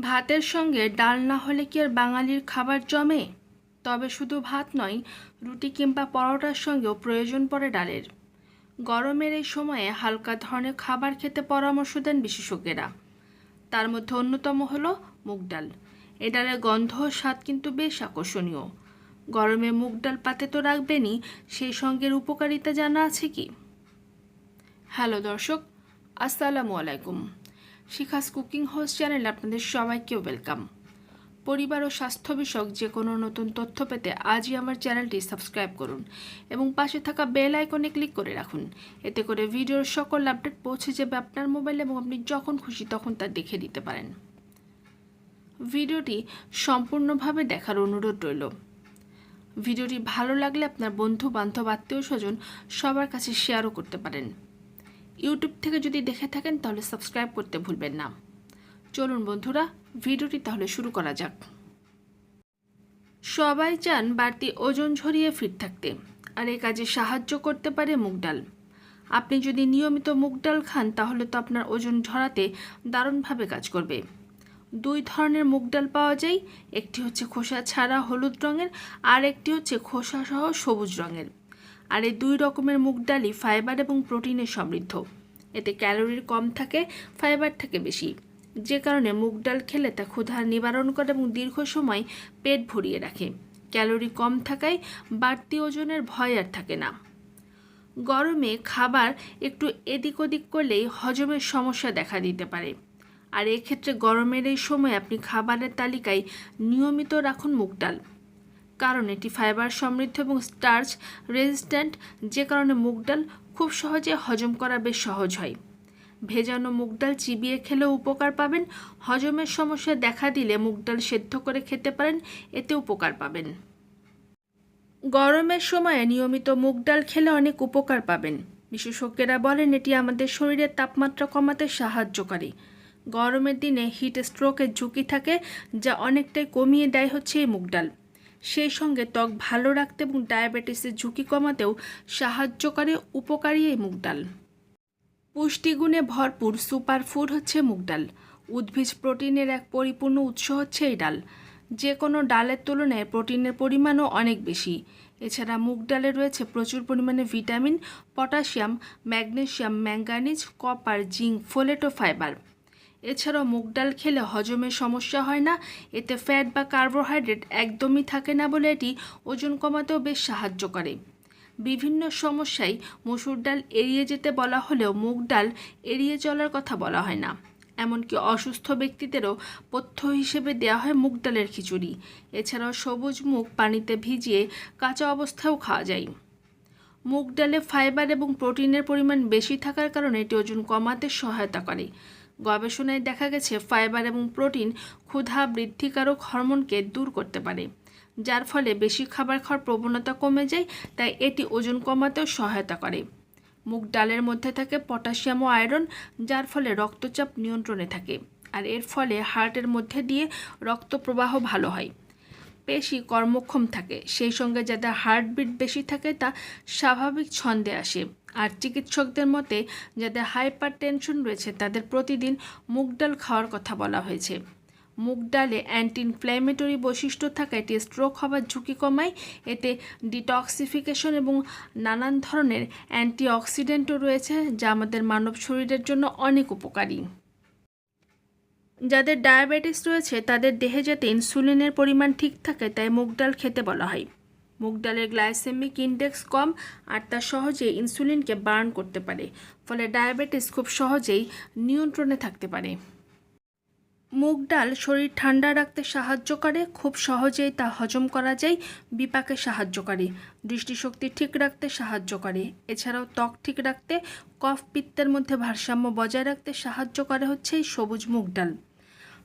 ভাতের সঙ্গে ডাল না হলে কি আর বাঙালির খাবার জমে? তবে শুধু ভাত নয়, রুটি কিংবা পরোটার সঙ্গেও প্রয়োজন পড়ে ডালের। গরমের এই সময়ে হালকা ধরনের খাবার খেতে পরামর্শ দেন বিশেষজ্ঞরা। তার মধ্যে অন্যতম হলো মুগ ডাল। এ ডালের গন্ধ ও স্বাদ কিন্তু বেশ আকর্ষণীয়। গরমে মুগ ডাল পাতে তো রাখবেনই, সেই সঙ্গে এর উপকারিতা জানা আছে কি? হ্যালো দর্শক, আসসালামু আলাইকুম। শিখাস কুকিং হাউস চ্যানেলে আপনাদের সবাইকে ওয়েলকাম। পরিবার ও স্বাস্থ্য বিষয়ক যে কোনো নতুন তথ্য পেতে আজই আমার চ্যানেলটি সাবস্ক্রাইব করুন এবং পাশে থাকা বেল আইকনে ক্লিক করে রাখুন। এতে করে ভিডিওর সকল আপডেট পৌঁছে যাবে আপনার মোবাইলে এবং আপনি যখন খুশি তখন তা দেখে দিতে পারেন। ভিডিওটি সম্পূর্ণভাবে দেখার অনুরোধ রইল। ভিডিওটি ভালো লাগলে আপনার বন্ধু, বান্ধব, আত্মীয় স্বজন সবার কাছে শেয়ারও করতে পারেন। ইউটিউব থেকে যদি দেখে থাকেন, তাহলে সাবস্ক্রাইব করতে ভুলবেন না। চলুন বন্ধুরা, ভিডিওটি তাহলে শুরু করা যাক। সবাই চান বাড়তি ওজন ঝরিয়ে ফিট থাকতে, আর এই কাজে সাহায্য করতে পারে মুগ ডাল। আপনি যদি নিয়মিত মুগ ডাল খান, তাহলে তো আপনার ওজন ঝরাতে দারুণভাবে কাজ করবে। দুই ধরনের মুগ ডাল পাওয়া যায়, একটি হচ্ছে খোসা ছাড়া হলুদ রঙের, আর একটি হচ্ছে খোসা সহ সবুজ রঙের। আর এই দুই রকমের মুগ ডালই ফাইবার এবং প্রোটিনে সমৃদ্ধ। এতে ক্যালোরির কম থাকে, ফাইবার থাকে বেশি। যে কারণে মুগ ডাল খেলে তা ক্ষুধা নিবারণ করে এবং দীর্ঘ সময় পেট ভরিয়ে রাখে। ক্যালোরি কম থাকায় বাড়তি ওজনের ভয় আর থাকে না। গরমে খাবার একটু এদিক ওদিক করলেই হজমের সমস্যা দেখা দিতে পারে। আর এক্ষেত্রে গরমের এই সময় আপনি খাবারের তালিকায় নিয়মিত রাখুন মুগ ডাল। কারণ এটি ফাইবার সমৃদ্ধ এবং স্টার্চ রেজিস্ট্যান্ট, যে কারণে মুগ ডাল খুব সহজে হজম করা বেশ সহজ হয়। ভেজানো মুগ ডাল চিবিয়ে খেলেও উপকার পাবেন। হজমের সমস্যা দেখা দিলে মুগ ডাল সেদ্ধ করে খেতে পারেন, এতে উপকার পাবেন। গরমের সময়ে নিয়মিত মুগ ডাল খেলে অনেক উপকার পাবেন। বিশেষজ্ঞরা বলেন এটি আমাদের শরীরের তাপমাত্রা কমাতে সাহায্যকারী গরমের দিনে হিট স্ট্রোকের ঝুঁকি থাকে, যা অনেকটাই কমিয়ে দেয় হচ্ছে এই মুগ ডাল। সেই সঙ্গে ত্বক ভালো রাখতে এবং ডায়াবেটিসের ঝুঁকি কমাতেও সাহায্যকারী উপকারী এই মুগ ডাল। পুষ্টিগুণে ভরপুর সুপার ফুড হচ্ছে মুগ ডাল। উদ্ভিজ প্রোটিনের এক পরিপূর্ণ উৎস হচ্ছে এই ডাল। যে কোনো ডালের তুলনায় প্রোটিনের পরিমাণও অনেক বেশি। এছাড়া মুগ ডালে রয়েছে প্রচুর পরিমাণে vitamin, potassium magnesium manganese copper, zinc, folate fibre. এছাড়াও মুগ ডাল খেলে হজমের সমস্যা হয় না, এতে ফ্যাট বা কার্বোহাইড্রেট একদমই থাকে না বলে এটি ওজন কমাতেও বেশ সাহায্য করে। বিভিন্ন সমস্যায় মসুর ডাল এড়িয়ে যেতে বলা হলেও মুগ ডাল এড়িয়ে চলার কথা বলা হয় না। এমনকি অসুস্থ ব্যক্তিদেরও পথ্য হিসেবে দেওয়া হয় মুগ ডালের খিচুড়ি। এছাড়াও সবুজ মুগ পানিতে ভিজিয়ে কাঁচা অবস্থায়ও খাওয়া যায়। মুগ ডালে ফাইবার এবং প্রোটিনের পরিমাণ বেশি থাকার কারণে এটি ওজন কমাতে সহায়তা করে। গবেষণায় দেখা গেছে ফাইবার এবং প্রোটিন ক্ষুধা বৃদ্ধিকারক হরমোনকে দূর করতে পারে, যার ফলে বেশি খাবার খাওয়ার প্রবণতা কমে যায়, তাই এটি ওজন কমাতেও সহায়তা করে। মুগ ডালের মধ্যে থাকে পটাশিয়াম ও আয়রন, যার ফলে রক্তচাপ নিয়ন্ত্রণে থাকে, আর এর ফলে হার্টের মধ্যে দিয়ে রক্ত প্রবাহ ভালো হয়। পেশি কর্মক্ষম থাকে, সেই সঙ্গে যাদের হার্টবিট বেশি থাকে তা স্বাভাবিক ছন্দে আসে। আর চিকিৎসকদের মতে, যাদের হাইপার টেনশন রয়েছে, তাদের প্রতিদিন মুগ ডাল খাওয়ার কথা বলা হয়েছে। মুগ ডালে অ্যান্টি ইনফ্ল্যামেটরি বৈশিষ্ট্য থাকায় এটি স্ট্রোক হওয়ার ঝুঁকি কমায়। এতে ডিটক্সিফিকেশন এবং নানান ধরনের অ্যান্টিঅক্সিডেন্টও রয়েছে, যা আমাদের মানব শরীরের জন্য অনেক উপকারী। যাদের ডায়াবেটিস রয়েছে, তাদের দেহে যাতে ইনসুলিনের পরিমাণ ঠিক থাকে, তাই মুগ ডাল খেতে বলা হয়। মুগ ডালের গ্লাইসেমিক ইন্ডেক্স কম আর তা সহজেই ইনসুলিনকে বার্ন করতে পারে, ফলে ডায়াবেটিস খুব সহজেই নিয়ন্ত্রণে থাকতে পারে। মুগ ডাল শরীর ঠান্ডা রাখতে সাহায্য করে, খুব সহজেই তা হজম করা যায়, বিপাকে সাহায্য করে, দৃষ্টিশক্তি ঠিক রাখতে সাহায্য করে। এছাড়াও ত্বক ঠিক রাখতে, কফ, পিত্তের মধ্যে ভারসাম্য বজায় রাখতে সাহায্য করে হচ্ছে এই সবুজ মুগ ডাল।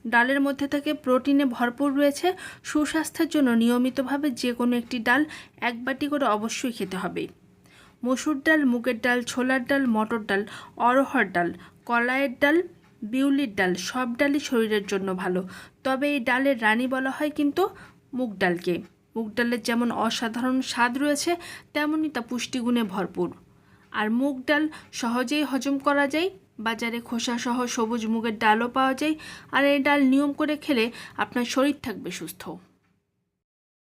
ডালের মধ্যে থেকে প্রোটিনে ভরপুর রয়েছে সুস্বাস্থ্যের জন্য নিয়মিতভাবে যে কোনো একটি ডাল এক বাটি করে অবশ্যই খেতে হবে। মসুর ডাল, মুগের ডাল, ছোলার ডাল, মটর ডাল অরহর ডাল, কলাইয়ের ডাল, বিউলির ডাল, সব ডালই শরীরের জন্য ভালো। তবে এই ডালের রানী বলা হয় কিন্তু মুগ ডালকে। মুগ ডালের যেমন অসাধারণ স্বাদ রয়েছে, তেমনই তা পুষ্টিগুণে ভরপুর। আর মুগ ডাল সহজেই হজম করা যায় বাজারে খোসাসহ সবুজ মুগের ডালও পাওয়া যায়। আর এই ডাল নিয়ম করে খেলে আপনার শরীর থাকবে সুস্থ।